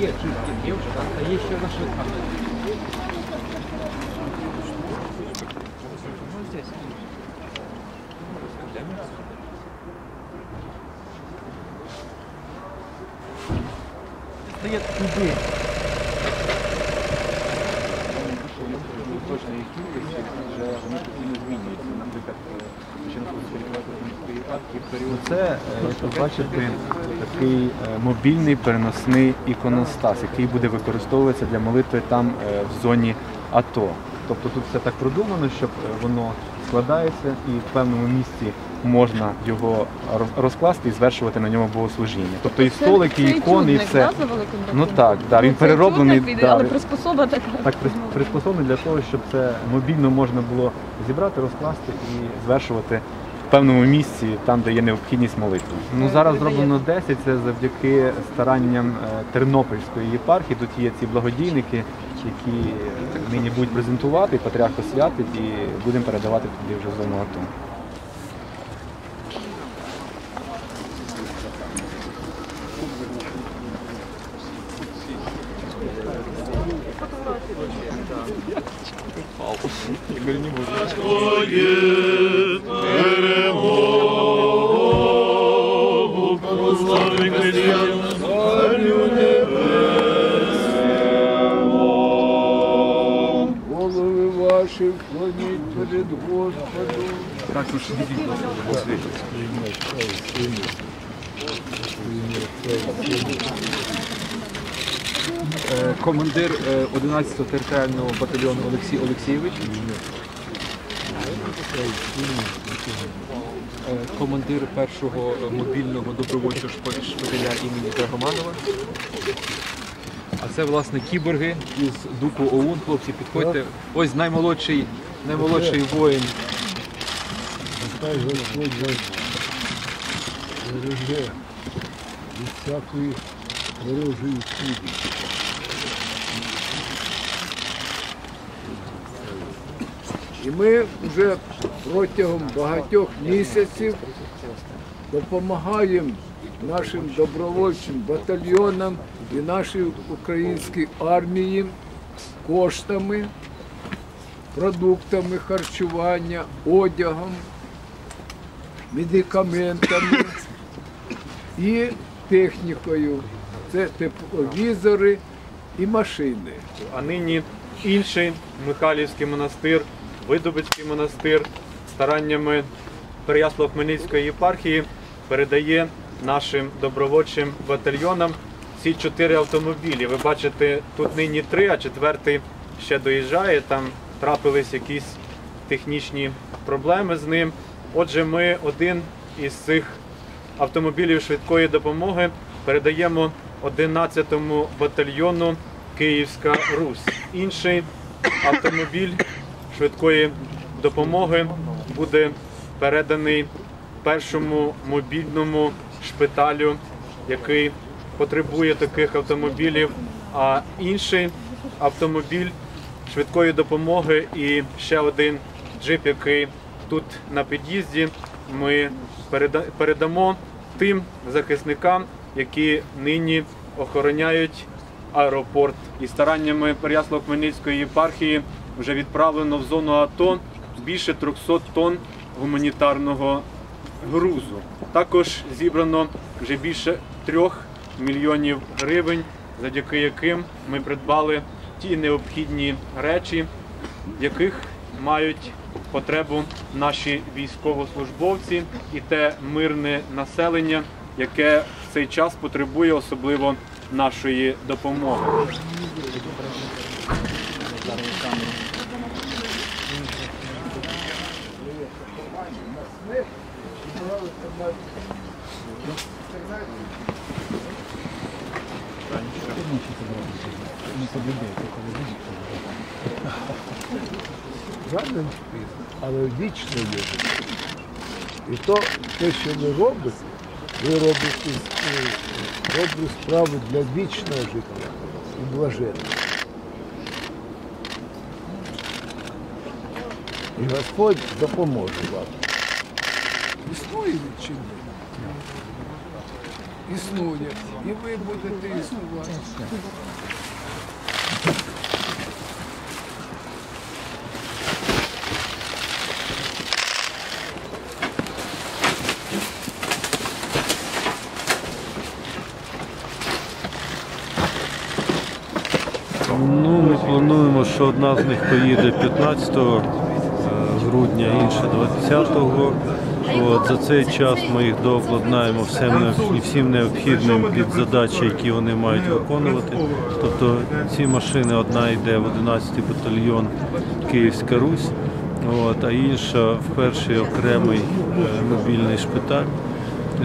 Є, чи є, є вже, так? А є ще на швидка. Ну, здесь. Стоять туди. Точної кількості вже вони постійно змінюються. Наприклад, починку міської парки в період Це, е, як ви бачите, такий е, мобільний переносний іконостас, який буде використовуватися для молитви там е, в зоні АТО. Тобто тут все так продумано, щоб е, воно складається і в певному місці можна його розкласти і звершувати на ньому богослужіння. Тобто і столики, і ікони, і все. Ну так, да, він перероблений. да, але приспособа така. так приспособлений для того, щоб це мобільно можна було зібрати, розкласти і звершувати певному місці, там, де є необхідність молитви. Ну зараз зроблено 10, це завдяки старанням е, Тернопільської єпархії. Тут є ці благодійники, які е, нині будуть презентувати, патріарх освятить і будемо передавати туди вже зону АТО. Голови ваші вклоніть перед Господом. також відійдіть. Е, Командир е, 11-го територіального батальйону Олексій Олексійович. Е, Командир першого е, мобільного добровольчого шпиталя імені Драгоманова. Це власне кіборги із Дуку ОУН. Хлопці, підходьте. Ось наймолодший, наймолодший воїн береже від всякої ворожої кулі. І ми вже протягом багатьох місяців допомагаємо нашим добровольчим батальйонам і нашій українській армії коштами, продуктами харчування, одягом, медикаментами і технікою. Це тепловізори і машини. А нині інший Михайлівський монастир, Видобицький монастир стараннями Переяслав-Хмельницької єпархії передає нашим добровольчим батальйонам ці чотири автомобілі. Ви бачите, тут нині три, а четвертий ще доїжджає. Там трапились якісь технічні проблеми з ним. Отже, ми один із цих автомобілів швидкої допомоги передаємо 11-му батальйону Київська Русь. Інший автомобіль швидкої допомоги буде переданий першому мобільному шпиталю, який потребує таких автомобілів. А інший автомобіль швидкої допомоги і ще один джип, який тут на під'їзді ми передамо тим захисникам, які нині охороняють аеропорт. І стараннями Переяслав-Хмельницької єпархії вже відправлено в зону АТО більше 300 тонн гуманітарного грузу. Також зібрано вже більше трьох мільйонів гривень, завдяки яким ми придбали ті необхідні речі, яких мають потребу наші військовослужбовці і те мирне населення, яке в цей час потребує особливо нашої допомоги. Жадним але вічно є. І то те, що ви робите, ви робите е, добру справу для вічного життя і блаженного. І Господь допоможе вам. Існує чи ні? існує, і ви будете існувати. Ну, ми плануємо, що одна з них поїде 15 е, грудня, інша 20-го. От, за цей час ми їх дообладнаємо всім, всім необхідним під задачі, які вони мають виконувати. Тобто ці машини, одна йде в 11-й батальйон Київська Русь, от, а інша в перший окремий е, мобільний шпиталь.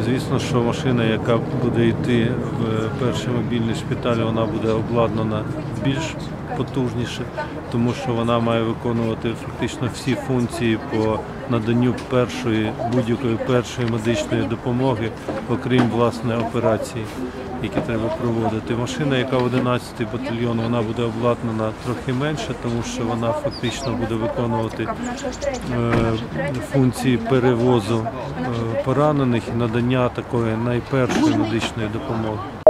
Звісно, що машина, яка буде йти в перший мобільний шпиталь, вона буде обладнана більш потужніше, тому що вона має виконувати фактично всі функції по наданню першої будь-якої першої медичної допомоги, окрім власне операцій, які треба проводити. Машина, яка в 11-й батальйон, вона буде обладнана трохи менше, тому що вона фактично буде виконувати е, функції перевозу е, поранених і надання такої найпершої медичної допомоги.